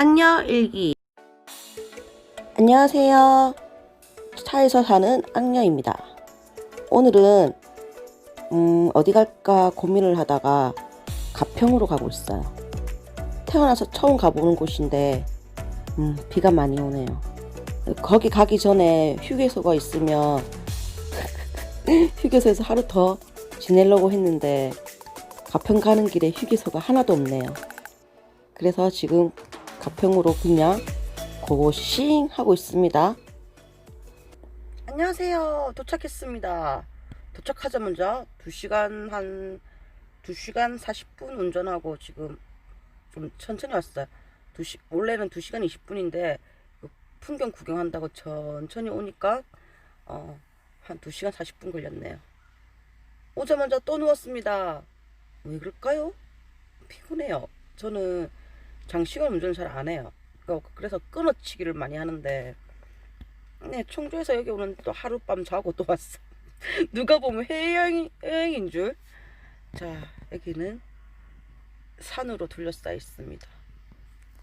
안녕 일기 안녕하세요. 차에서 사는 악녀입니다. 오늘은 음, 어디 갈까 고민을 하다가 가평으로 가고 있어요. 태어나서 처음 가보는 곳인데 음, 비가 많이 오네요. 거기 가기 전에 휴게소가 있으면 휴게소에서 하루 더 지내려고 했는데 가평 가는 길에 휴게소가 하나도 없네요. 그래서 지금 가평으로 그냥 고고싱 하고 있습니다. 안녕하세요. 도착했습니다. 도착하자마자 2시간 한 2시간 40분 운전하고 지금 좀 천천히 왔어요. 2시, 원래는 2시간 20분인데 풍경 구경한다고 천천히 오니까 어, 한 2시간 40분 걸렸네요. 오자마자 또 누웠습니다. 왜 그럴까요? 피곤해요. 저는 장시간 운전 잘안 해요. 어, 그래서 끊어치기를 많이 하는데 네 청주에서 여기 오는데 또 하룻밤 자고 또 왔어. 누가 보면 해양, 해양인 줄. 자 여기는 산으로 둘러싸여 있습니다.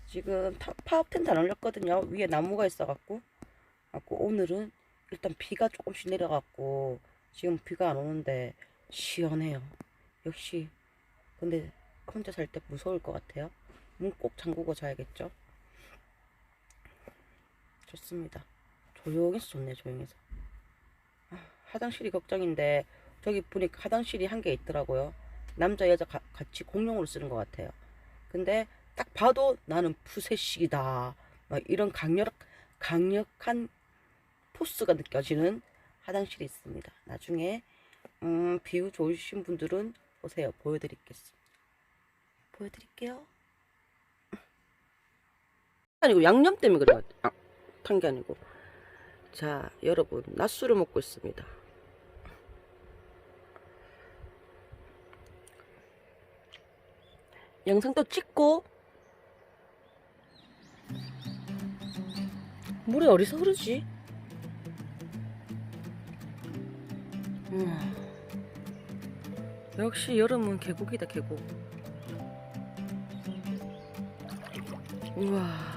지금 타, 파업 텐트 안 올렸거든요. 위에 나무가 있어갖고. 갖고 오늘은 일단 비가 조금씩 내려갖고 지금 비가 안 오는데 시원해요. 역시 근데 혼자 살 때 무서울 것 같아요 문꼭 잠그고 자야겠죠 좋습니다. 조용해서 좋네, 조용해서. 아, 화장실이 걱정인데, 저기 보니까 화장실이 한 개 있더라고요. 남자, 여자 가- 같이 공용으로 쓰는 것 같아요. 근데 딱 봐도 나는 푸세식이다. 막 이런 강력, 강력한 포스가 느껴지는 화장실이 있습니다. 나중에, 음, 비유 좋으신 분들은 오세요. 보여드리겠습니다. 보여드릴게요. 아니고 양념 때문에 그래요. 아, 탄게 아니고. 자, 여러분, 낮술을 먹고 있습니다. 영상도 찍고 물이 어디서 흐르지? 음. 역시 여름은 계곡이다 계곡 우와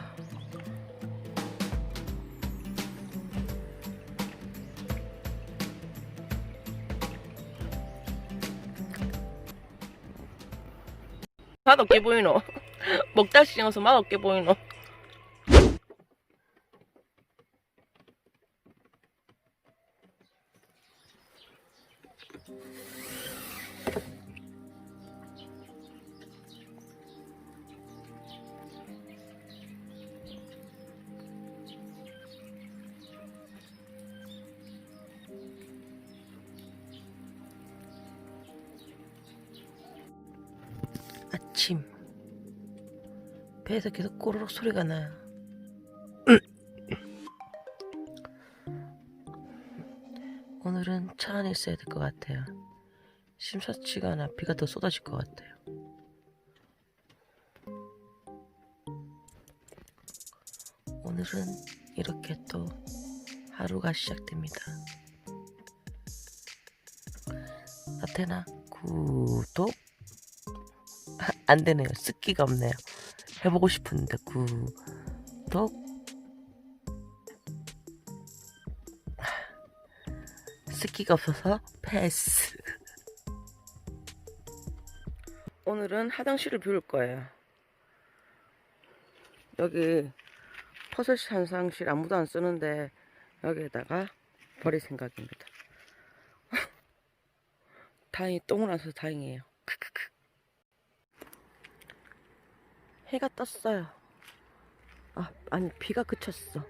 맛없게 보이노? 먹다 씹어서 맛없게 보이노 아침 배에서 계속 꼬르륵 소리가 나요. 오늘은 차 안에 있어야 될 것 같아요. 심사치가 않아 비가 더 쏟아질 것 같아요. 오늘은 이렇게 또 하루가 시작됩니다. 나태나 구독 안 되네요. 습기가 없네요. 해보고 싶은데 구독 습기가 없어서 패스. 오늘은 화장실을 비울 거예요. 여기 퍼셋 한상실 아무도 안 쓰는데 여기에다가 버릴 생각입니다. 다행히 똥을 안 써서 다행이에요. 크크크. 해가 떴어요. 아, 아니, 비가 그쳤어.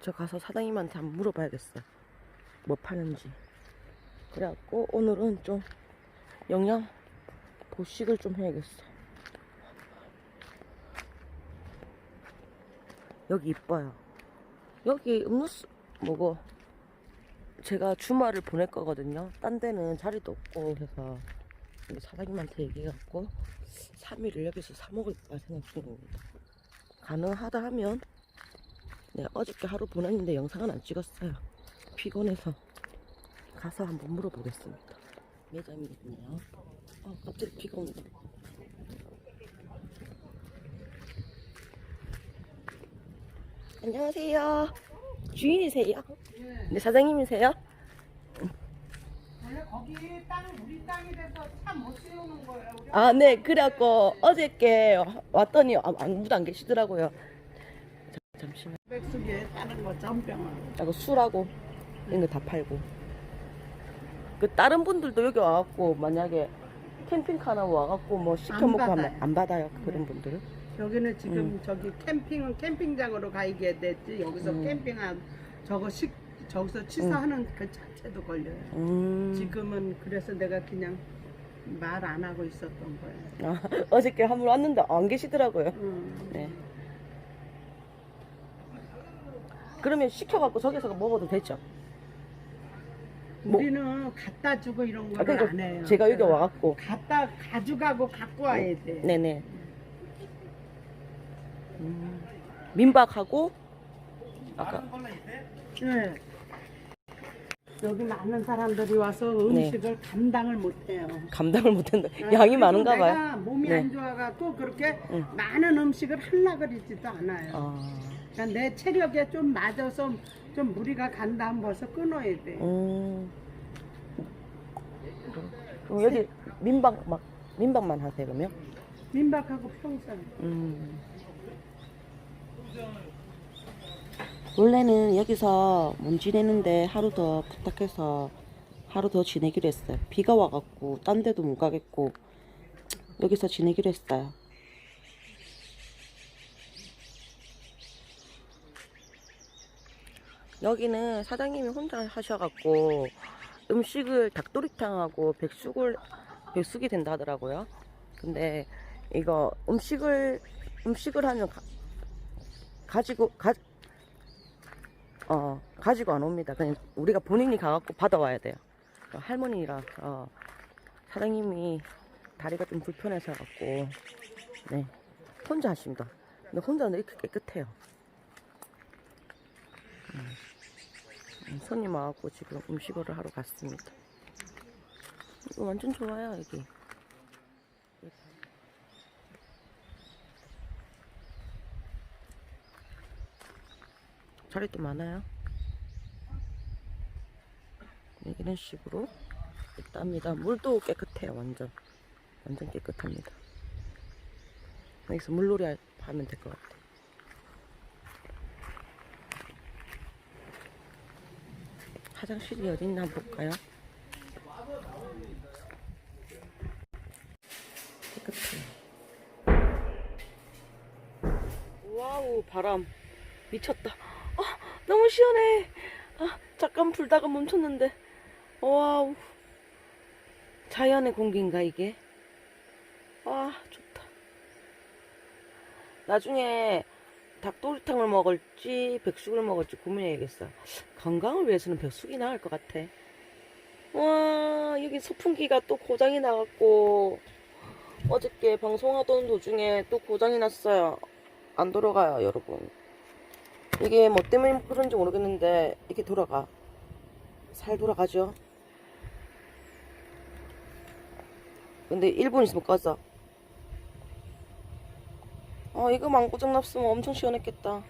저 가서 사장님한테 한번 물어봐야겠어. 뭐 파는지. 그래갖고 오늘은 좀 영양 보식을 좀 해야겠어. 여기 이뻐요. 여기 음료수 뭐고 제가 주말을 보낼 거거든요. 딴 데는 자리도 없고 해서 우리 사장님한테 얘기해갖고 3일을 여기서 사 먹을까 생각 중입니다. 가능하다 하면 네, 어저께 하루 보냈는데 영상은 안 찍었어요. 피곤해서 가서 한번 물어보겠습니다. 매장이 있네요. 아, 갑자기 비가 온다. 안녕하세요. 주인이세요? 네, 사장님이세요? 거기 땅 우리 땅이 돼서 차못 세우는 거예요. 우리 아, 네. 그래갖고 어저께 왔더니 아, 아무도 안 계시더라고요. 자, 잠시만. 백숙에 다른 거 전병을. 하고 술하고 이런 거 다 팔고. 그 다른 분들도 여기 와갖고 만약에 캠핑카나 와갖고 뭐 시켜 안 먹고 하면 받아요. 안 받아요. 그런 분들은. 여기는 지금 음. 저기 캠핑은 캠핑장으로 가게 됐지. 여기서 음. 캠핑한 저거 식 저기서 취사하는 그 자체도 걸려요. 음. 지금은 그래서 내가 그냥 말 안 하고 있었던 거예요. 아, 어저께 한 분 왔는데 안 계시더라고요. 음. 네. 그러면 시켜갖고 저기서 먹어도 되죠? 뭐- 우리는 갖다 주고 이런 아, 거를 그러니까 안 해요. 제가 여기 와갖고 갖다 가져가고 갖고 와야 돼. 네네. 음, 민박하고 아까 네. 여기 많은 사람들이 와서 음식을 감당을 못해요. 감당을 못한다. 아, 양이 그리고 많은가 봐요. 내가 몸이 네. 안 좋아갖고 그렇게 응. 많은 음식을 하려 그러지도 않아요. 아, 그러니까 내 체력에 좀 맞아서 좀 무리가 간다 하면 벌써 끊어야 돼. 음. 그럼 여기 민박 막 민박만 하세요 그러면? 민박하고 평생. 음. 원래는 여기서 몸 지내는데 하루 더 부탁해서 하루 더 지내기로 했어요. 비가 와갖고 딴 데도 못 가겠고 여기서 지내기로 했어요. 여기는 사장님이 혼자 하셔갖고 음식을 닭도리탕하고 백숙을 백숙이 된다 하더라고요. 근데 이거 음식을 음식을 하면 가, 가지고 가 어, 가지고 안 옵니다. 그냥 우리가 본인이 가갖고 받아와야 돼요. 어, 할머니라 어, 사장님이 다리가 좀 불편해서 갖고 네 혼자 하십니다. 근데 혼자는 이렇게 깨끗해요. 음, 음, 손님 와갖고 지금 음식을 하러 갔습니다. 이거 완전 좋아요 여기. 자리 도 많아요. 네, 이런 식으로 있답니다. 물도 깨끗해요, 완전. 완전 깨끗합니다. 여기서 물놀이 하- 하면 될 것 같아요. 화장실이 어딨나 볼까요? 깨끗해요. 와우, 바람. 미쳤다. 아, 너무 시원해. 아, 잠깐 불다가 멈췄는데. 와우. 자연의 공기인가, 이게? 아, 좋다. 나중에 닭도리탕을 먹을지, 백숙을 먹을지 고민해야겠어. 건강을 위해서는 백숙이 나을 것 같아. 와, 여기 소풍기가 또 고장이 나갔고, 어저께 방송하던 도중에 또 고장이 났어요. 안 돌아가요, 여러분. 이게 뭐 때문에 그런지 모르겠는데 이게 돌아가. 잘 돌아가죠? 근데 1분 있으면 꺼져. 어 이거만 고장 났으면 엄청 시원했겠다.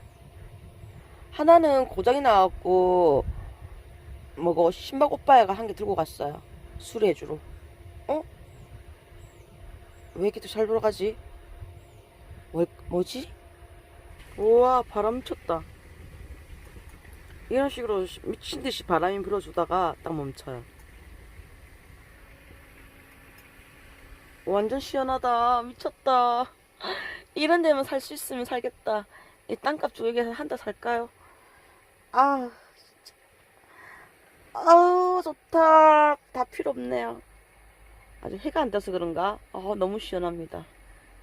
하나는 고장이 나갖고 뭐고 신박 오빠가 한 개 들고 갔어요. 수리해주러 어? 왜 이렇게 또 잘 돌아가지? 뭐, 뭐지? 우와 바람 미쳤다 이런 식으로 시- 미친 듯이 바람이 불어주다가 딱 멈춰요. 완전 시원하다. 미쳤다. 이런 데만 살 수 있으면 살겠다. 이 땅값 주고 여기서 한 달 살까요? 아, 진짜. 아우, 좋다. 다 필요 없네요. 아주 해가 안 떠서 그런가? 아, 너무 시원합니다.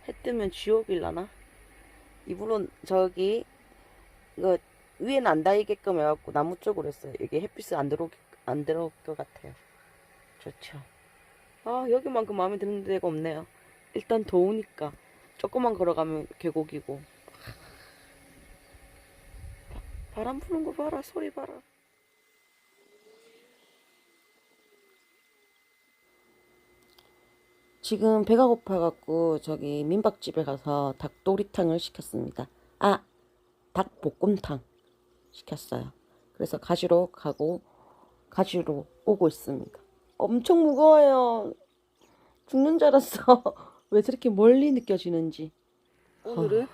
해 뜨면 지옥일라나? 이불은 저기, 이거 위에는 안 닿이게끔 해갖고 나무 쪽으로 했어요. 이게 햇빛이 안 들어올, 안 들어올 것 같아요. 좋죠. 아, 여기만큼 마음에 드는 데가 없네요. 일단 더우니까. 조금만 걸어가면 계곡이고. 바- 바람 부는 거 봐라, 소리 봐라. 지금 배가 고파갖고 저기 민박집에 가서 닭도리탕을 시켰습니다. 아, 닭볶음탕 시켰어요. 그래서 가지러 가고 가지러 오고 있습니다. 엄청 무거워요. 죽는 줄 알았어. 왜 저렇게 멀리 느껴지는지. 오늘은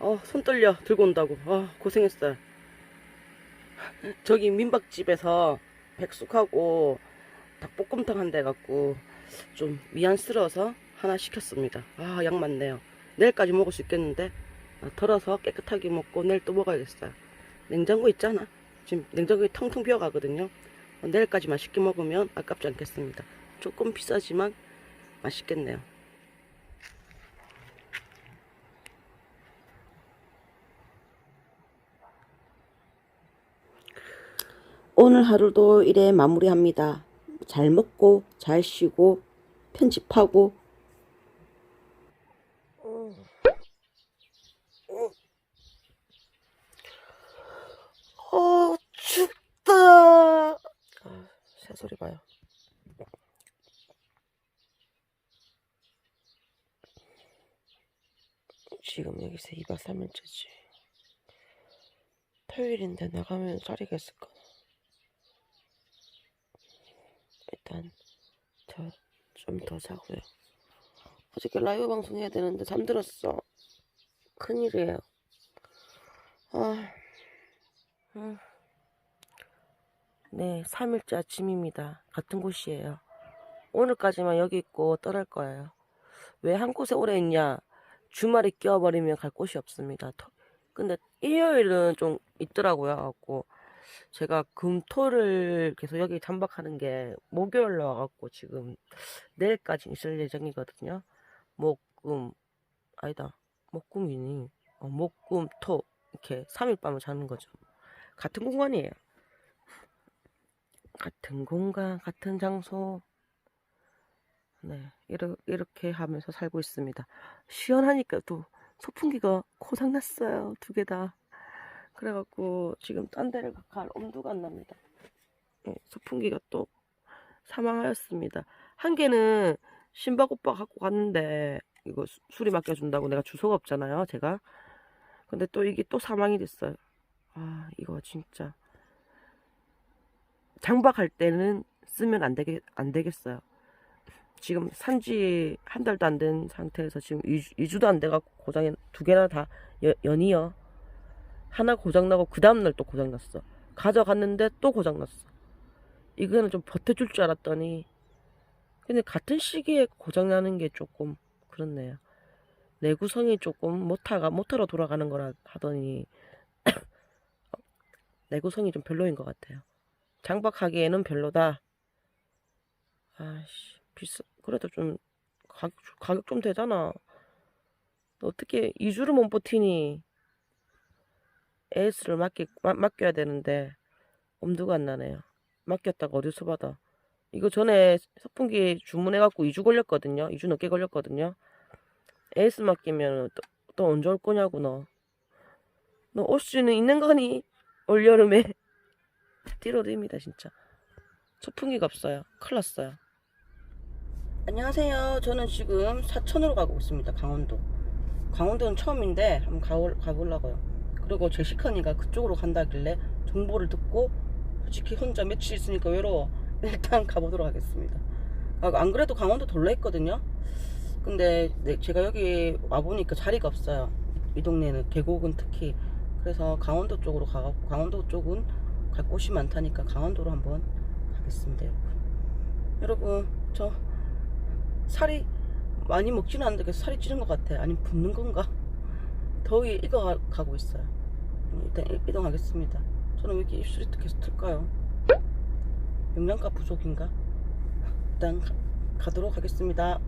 어, 손 떨려 들고 온다고. 아, 고생했어요. 저기 민박집에서 백숙하고 닭볶음탕 한 대 갖고 좀 미안스러워서 하나 시켰습니다. 아, 양 많네요. 내일까지 먹을 수 있겠는데 아, 덜어서 깨끗하게 먹고 내일 또 먹어야겠어요. 냉장고 있잖아. 지금 냉장고에 텅텅 비어가거든요. 어, 내일까지 맛있게 먹으면 아깝지 않겠습니다. 조금 비싸지만 맛있겠네요. 오늘 하루도 이래 마무리합니다. 잘 먹고 잘 쉬고 편집하고 어 춥다. 아, 새 소리 봐요. 지금 여기서 2박 3일째지. 토요일인데 나가면 있을까? 일단 저 좀 더 자고요. 어저께 라이브 방송 해야 되는데 잠들었어. 큰일이에요. 아, 음. 네, 3일째 아침입니다. 같은 곳이에요. 오늘까지만 여기 있고 떠날 거예요. 왜 한 곳에 오래 있냐? 주말에 끼워버리면 갈 곳이 없습니다. 토- 근데 일요일은 좀 있더라고요. 갖고 제가 금토를 계속 여기 잠박하는 게 목요일로 와갖고 지금 내일까지 있을 예정이거든요. 목금 아니다 목금이니 어, 목금토 이렇게 3일 밤을 자는 거죠. 같은 공간이에요. 같은 공간, 같은 장소. 네, 이러, 이렇게 하면서 살고 있습니다. 시원하니까 또 소풍기가 고장났어요. 두 개 다. 그래갖고 지금 딴 데를 갈 엄두가 안 납니다. 네, 소풍기가 또 사망하였습니다. 한 개는 신박 오빠 갖고 갔는데 이거 수- 수리 맡겨준다고 내가 주소가 없잖아요. 제가. 근데 또 이게 또 사망이 됐어요. 아 이거 진짜 장박할 때는 쓰면 안 되겠 안 되겠어요. 지금 산지 한 달도 안 된 상태에서 지금 2주, 도안 돼갖고 고장이 두 개나 다 여- 연이어. 하나 고장나고 그 다음날 또 고장났어. 가져갔는데 또 고장났어. 이거는 좀 버텨줄 줄 알았더니 근데 같은 시기에 고장나는 게 조금 그렇네요. 내구성이 조금 모터가 모터로 돌아가는 거라 하더니 내구성이 좀 별로인 것 같아요. 장박하기에는 별로다. 아씨 비싸 그래도 좀 가격, 가격 좀 되잖아. 너 어떻게 2주를 못 버티니? AS를 맡기, 마- 맡겨야 되는데 엄두가 안 나네요. 맡겼다가 어디서 받아? 이거 전에 선풍기 주문해갖고 2주 걸렸거든요. 2주 넘게 걸렸거든요. AS 맡기면 또, 또 언제 올 거냐고 너. 너 올 수는 있는 거니? 올여름에 띠로립니다 진짜. 소풍기가 없어요. 큰일 났어요. 안녕하세요. 저는 지금 사천으로 가고 있습니다. 강원도. 강원도는 처음인데 한번 가볼, 가보려고요. 그리고 제시카니가 그쪽으로 간다길래 정보를 듣고 솔직히 혼자 며칠 있으니까 외로워. 일단 가보도록 하겠습니다. 아, 안 그래도 강원도 돌려 했거든요. 근데 네, 제가 여기 와보니까 자리가 없어요. 이 동네는 계곡은 특히. 그래서 강원도 쪽으로 가고 강원도 쪽은 갈 곳이 많다니까 강원도로 한번 가겠습니다. 여러분 저 살이 많이 먹지는 않는데 계속 살이 찌는 것 같아. 아니면 붓는 건가? 더위 익어가고 있어요. 일단 이- 이동하겠습니다. 저는 왜 이렇게 입술이 계속 틀까요? 영양가 부족인가? 일단 가, 가도록 하겠습니다.